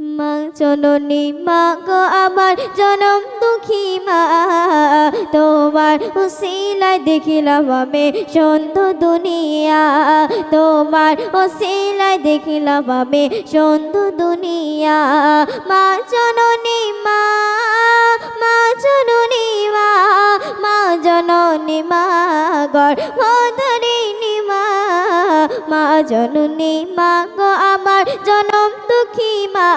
মা, জননী মা গো, আমার জনম দুঃখী মা। তোমার উসিলায় দেখিলাম আমি সুন্দর দুনিয়া। তোমার উসিলায় দেখিলাম আমি সুন্দর দুনিয়া। মা, জননী মা মা, জননী মা মা, জননী মা গর মধরিণী মা মা জননী মা গো আমার জনম দুঃখী মা।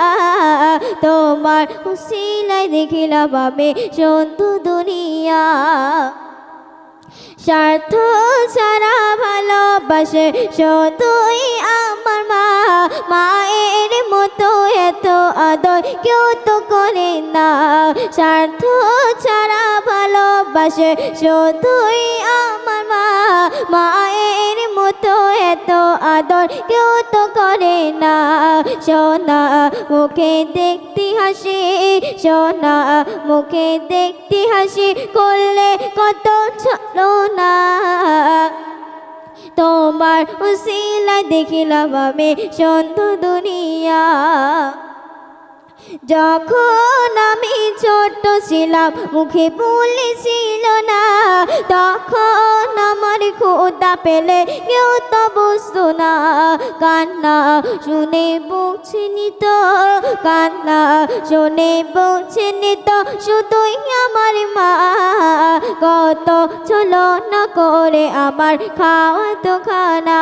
তোমার উসিলায় দেখিলা বাবে সন্তু দুনিয়া। স্বার্থ ছাড়া ভালোবাসে, শুধুই আমার মা। মায়ের মতো এত আদর কেউ তো করে না। স্বার্থ ছাড়া ভালোবাসে, শুধুই আমার মা। মায়ের মতো এত আদর কেউ তো করে না। সোনা, মুখে দেখতে হাসি, সোনা, মুখে দেখতে হাসি করলে কত ছলো না। তোমার উসিলা দেখিলাম আমি সন্ত দুনিয়া। যখন আমি ছোট ছিলাম, মুখে বলেছিল না, তখন আমার খোদা পেলে কেউ তো বুঝতো না। কান্না শুনে বুঝে নিত কান্না শুনে বুঝে নিত শুধুই আমার মা। কত চলো না করে আমার খাওয়া তো খানা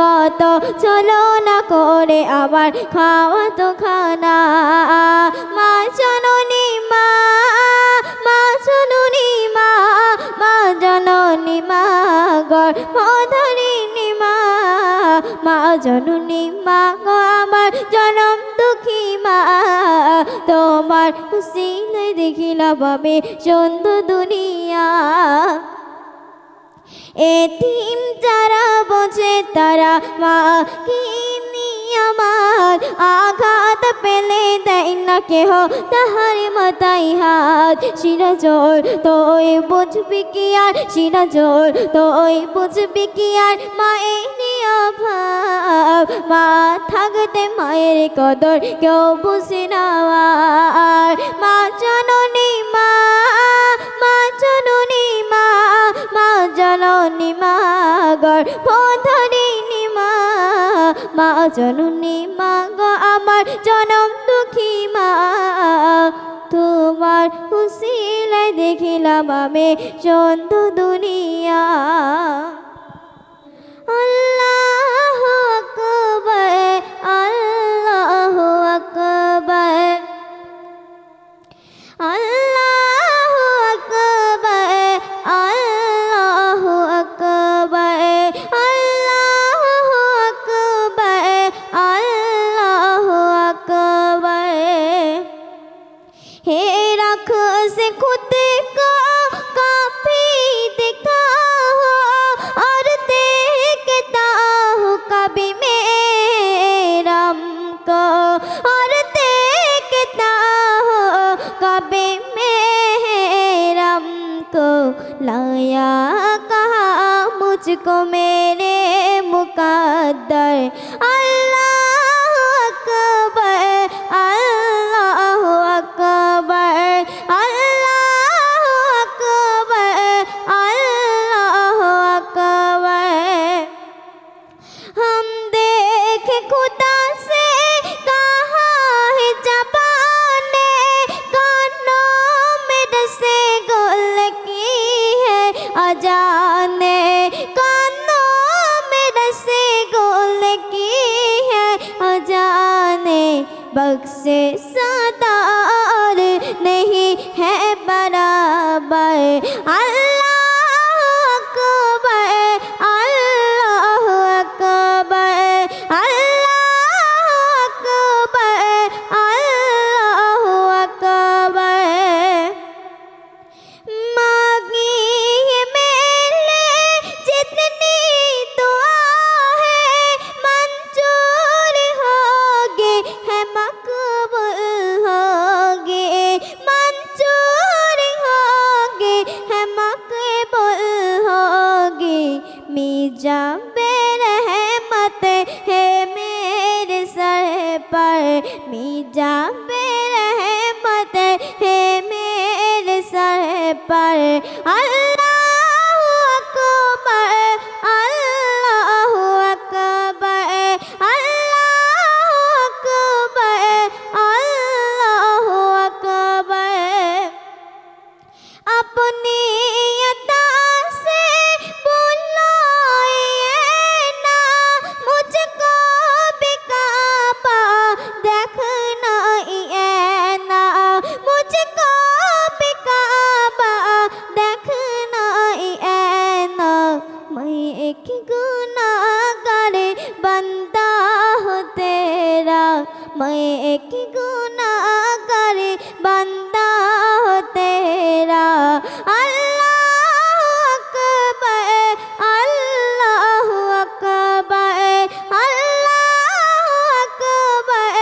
কত চলো না করে আমার খাওয়া তো খানা জননী মা গো আমার জনম দুঃখী মা, তোমার হুসিনে দেখিলাম আমি সুন্দর দুনিয়া। এতিম যারা বোঝে তারা মা, কি আমার আঘাত পেলে দেয় না কেহ? তাহার মাথায় হাত সিরাজোর তোই বুঝবি কি আর? সিরাজোর তোই বুঝবি কি আর? মায়ের অভাব। মা থাকতে মায়ের কদর, কেউ বুঝে না মা জননী মা মা জননী মা মা জননী মা, গর পধরিণী মা মা জননী মা, গো আমার জনম দুঃখী মা। তোমার হুসিলায় দেখিলাম আমি সুন্দর দুনিয়া। আল্লাহ कभी मेरम को लाया कहा मुझको मेरे मुकद्दर अजाने कानों में रसे गोल की है अजाने बक्से सदार नहीं है बराबर। जब रहमत है मेरे सर पर मीजा रहमत है मेरे सर पर अल्लाह मैं एक गुनाहगार बंदा हूँ तेरा अल्लाह अकबर अल्लाह अकबर अल्लाह अकबर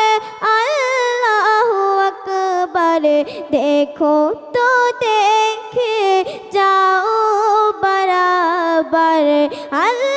अल्लाह अकबर देखो तो देखे जाओ बराबर अल्लाह